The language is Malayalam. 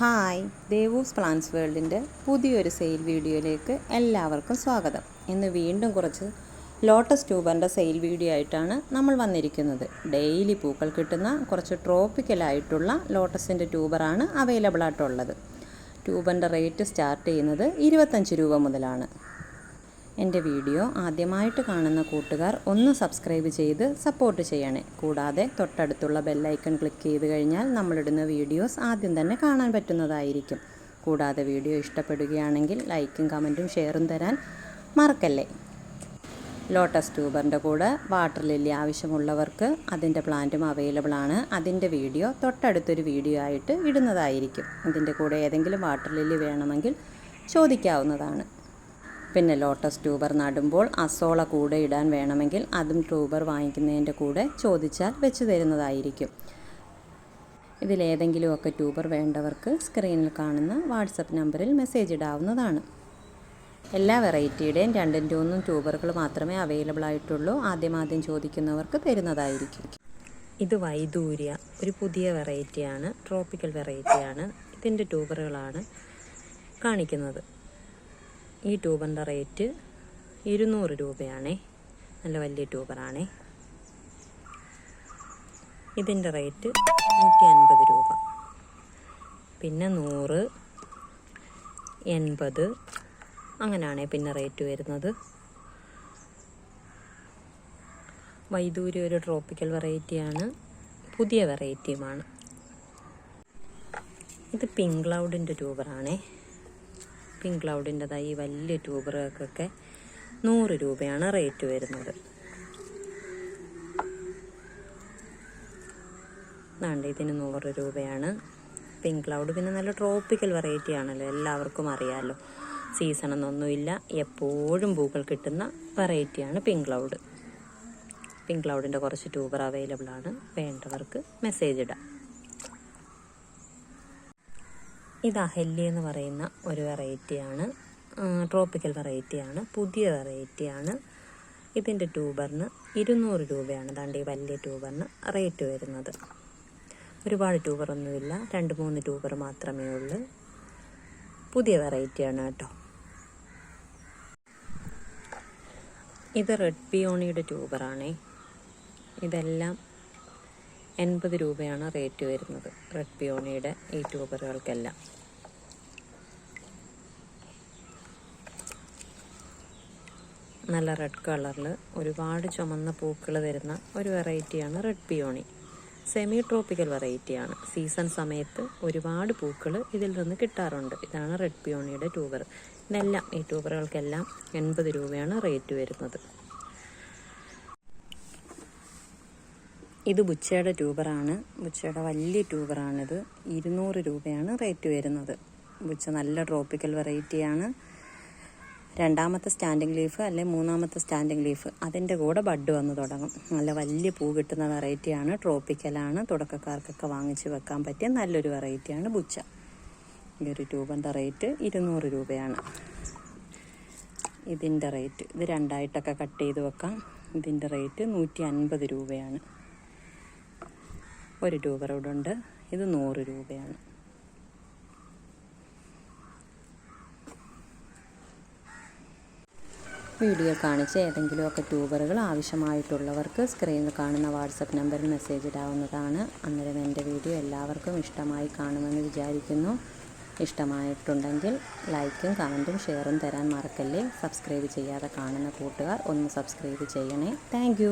ഹായ് ദേവൂസ് പ്ലാന്റ്സ് വേൾഡിന്റെ പുതിയൊരു സെയിൽ വീഡിയോയിലേക്ക് എല്ലാവർക്കും സ്വാഗതം. ഇന്ന് വീണ്ടും കുറച്ച് ലോട്ടസ് ട്യൂബറിന്റെ സെയിൽ വീഡിയോ ആയിട്ടാണ് നമ്മൾ വന്നിരിക്കുന്നത്. ഡെയിലി പൂക്കൾ കിട്ടുന്ന കുറച്ച് ട്രോപ്പിക്കലായിട്ടുള്ള ലോട്ടസിന്റെ ട്യൂബറാണ് അവൈലബിൾ ആയിട്ടുള്ളത് ട്യൂബറിന്റെ റേറ്റ് സ്റ്റാർട്ട് ചെയ്യുന്നത് ഇരുപത്തഞ്ച് രൂപ മുതലാണ്. എന്റെ വീഡിയോ ആദ്യമായിട്ട് കാണുന്ന കൂട്ടുകാർ ഒന്ന് സബ്സ്ക്രൈബ് ചെയ്ത് സപ്പോർട്ട് ചെയ്യണേ. കൂടാതെ തൊട്ടടുത്തുള്ള ബെല്ലൈക്കൺ ക്ലിക്ക് ചെയ്ത് കഴിഞ്ഞാൽ നമ്മളിടുന്ന വീഡിയോസ് ആദ്യം തന്നെ കാണാൻ പറ്റുന്നതായിരിക്കും. കൂടാതെ വീഡിയോ ഇഷ്ടപ്പെടുകയാണെങ്കിൽ ലൈക്കും കമന്റും ഷെയറും തരാൻ മറക്കല്ലേ? ലോട്ടസ് ട്യൂബറിന്റെ കൂടെ വാട്ടർ ലില്ലി ആവശ്യമുള്ളവർക്ക് അതിന്റെ പ്ലാന്റും അവൈലബിൾ ആണ്. അതിന്റെ വീഡിയോ തൊട്ടടുത്തൊരു വീഡിയോ ആയിട്ട് ഇടുന്നതായിരിക്കും. അതിന്റെ കൂടെ ഏതെങ്കിലും വാട്ടർ ലില്ലി വേണമെങ്കിൽ ചോദിക്കാവുന്നതാണ്. പിന്നെ ലോട്ടസ് ട്യൂബർ നടുമ്പോൾ അസോള കൂടെ ഇടാൻ വേണമെങ്കിൽ അതും ട്യൂബർ വാങ്ങിക്കുന്നതിന്റെ കൂടെ ചോദിച്ചാൽ വെച്ച് തരുന്നതായിരിക്കും. ഇതിലേതെങ്കിലുമൊക്കെ ട്യൂബർ വേണ്ടവർക്ക് സ്ക്രീനിൽ കാണുന്ന വാട്സപ്പ് നമ്പറിൽ മെസ്സേജ് ഇടാവുന്നതാണ്. എല്ലാ വെറൈറ്റിയുടെയും രണ്ടിന്റെ ഒന്നും ട്യൂബറുകൾ മാത്രമേ അവൈലബിൾ ആയിട്ടുള്ളൂ. ആദ്യം ആദ്യം ചോദിക്കുന്നവർക്ക് തരുന്നതായിരിക്കും. ഇത് വൈദൂര്യ ഒരു പുതിയ വെറൈറ്റിയാണ് ട്രോപ്പിക്കൽ വെറൈറ്റിയാണ്. ഇതിന്റെ ട്യൂബറുകളാണ് കാണിക്കുന്നത്. ഈ ട്യൂബറിന്റെ റേറ്റ് ഇരുന്നൂറ് രൂപയാണേ. നല്ല വലിയ ട്യൂബറാണേ. ഇതിന്റെ റേറ്റ് നൂറ്റി അൻപത് രൂപ. പിന്നെ നൂറ് എൺപത് അങ്ങനെയാണ് പിന്നെ റേറ്റ് വരുന്നത്. വൈദൂരി ഒരു ട്രോപ്പിക്കൽ വെറൈറ്റിയാണ് പുതിയ വെറൈറ്റിയുമാണ്. ഇത് പിങ്ക് ക്ലൗഡിന്റെ ട്യൂബറാണേ. പിങ്ക് ക്ലൗഡിന്റെതായി ഈ വലിയ ട്യൂബറുകൾക്കൊക്കെ നൂറ് രൂപയാണ് റേറ്റ് വരുന്നത്. ണ്ട് ഇതിന് നൂറ് രൂപയാണ്. പിങ്ക് ക്ലൗഡ് പിന്നെ നല്ല ട്രോപ്പിക്കൽ വെറൈറ്റി ആണല്ലോ എല്ലാവർക്കും അറിയാമല്ലോ സീസൺ എന്നൊന്നുമില്ല എപ്പോഴും പൂക്കൾ കിട്ടുന്ന വെറൈറ്റിയാണ് പിങ്ക് ക്ലൗഡ്. പിങ്ക് ക്ലൗഡിന്റെ കുറച്ച് ട്യൂബർ അവൈലബിൾ ആണ് വേണ്ടവർക്ക് മെസ്സേജ് ഇടാം. ഇത് അഹല്യ എന്ന് പറയുന്ന ഒരു വെറൈറ്റിയാണ്. ട്രോപ്പിക്കൽ വെറൈറ്റിയാണ്. പുതിയ വെറൈറ്റിയാണ്. ഇതിന്റെ ട്യൂബറിന് ഇരുന്നൂറ് രൂപയാണ്. ദാണ്ട് ഈ വലിയ ട്യൂബറിന് റേറ്റ് വരുന്നത്. ഒരുപാട് ട്യൂബറൊന്നുമില്ല. രണ്ട് മൂന്ന് ട്യൂബർ മാത്രമേ ഉള്ളൂ. പുതിയ വെറൈറ്റിയാണ് കേട്ടോ. ഇത് റെഡ് പിയോണിയുടെ ട്യൂബറാണേ. ഇതെല്ലാം എൺപത് രൂപയാണ് റേറ്റ് വരുന്നത്. റെഡ് പിയോണിയുടെ ഈ ട്യൂബറുകൾക്കെല്ലാം നല്ല റെഡ് കളറിൽ ഒരുപാട് ചുമന്ന പൂക്കൾ വരുന്ന ഒരു വെറൈറ്റിയാണ് റെഡ് പിയോണി. സെമി ട്രോപ്പിക്കൽ വെറൈറ്റിയാണ്. സീസൺ സമയത്ത് ഒരുപാട് പൂക്കൾ ഇതിൽ നിന്ന് കിട്ടാറുണ്ട്. ഇതാണ് റെഡ് പിയോണിയുടെ ട്യൂബർ. ഇതെല്ലാം ഈ ട്യൂബറുകൾക്കെല്ലാം എൺപത് രൂപയാണ് റേറ്റ് വരുന്നത്. ഇത് ബുച്ചയുടെ ട്യൂബറാണ്. ബുച്ചയുടെ വലിയ ട്യൂബറാണിത്. ഇരുന്നൂറ് രൂപയാണ് റേറ്റ് വരുന്നത്. ബുച്ച നല്ല ട്രോപ്പിക്കൽ വെറൈറ്റിയാണ്. രണ്ടാമത്തെ സ്റ്റാൻഡിങ് ലീഫ് അല്ലെ മൂന്നാമത്തെ സ്റ്റാൻഡിങ് ലീഫ് അതിന്റെ കൂടെ ബഡ് വന്ന് തുടങ്ങും. നല്ല വലിയ പൂ കിട്ടുന്ന വെറൈറ്റിയാണ്. ട്രോപ്പിക്കലാണ്. തുടക്കക്കാർക്കൊക്കെ വാങ്ങിച്ച് വെക്കാൻ പറ്റിയ നല്ലൊരു വെറൈറ്റിയാണ് ബുച്ച. ഈ ഒരു ട്യൂബിന്റെ റേറ്റ് ഇരുന്നൂറ് രൂപയാണ്. ഇതിന്റെ റേറ്റ് ഇത് രണ്ടായിട്ടൊക്കെ കട്ട് ചെയ്ത് വെക്കാം. ഇതിന്റെ റേറ്റ് നൂറ്റി അൻപത് രൂപയാണ്. ഒരു രൂപ റോഡുണ്ട്. ഇത് നൂറ് രൂപയാണ്. വീഡിയോ കാണിച്ച് ഏതെങ്കിലുമൊക്കെ ട്യൂബറുകൾ ആവശ്യമായിട്ടുള്ളവർക്ക് സ്ക്രീനിൽ കാണുന്ന വാട്സപ്പ് നമ്പറിൽ മെസ്സേജ് ഇടാവുന്നതാണ്. അന്നേരം എന്റെ വീഡിയോ എല്ലാവർക്കും ഇഷ്ടമായി കാണുമെന്ന് വിചാരിക്കുന്നു. ഇഷ്ടമായിട്ടുണ്ടെങ്കിൽ ലൈക്കും കമന്റും ഷെയറും തരാൻ മറക്കല്ലേ. സബ്സ്ക്രൈബ് ചെയ്യാതെ കാണുന്ന കൂട്ടുകാർ ഒന്ന് സബ്സ്ക്രൈബ് ചെയ്യണേ. താങ്ക്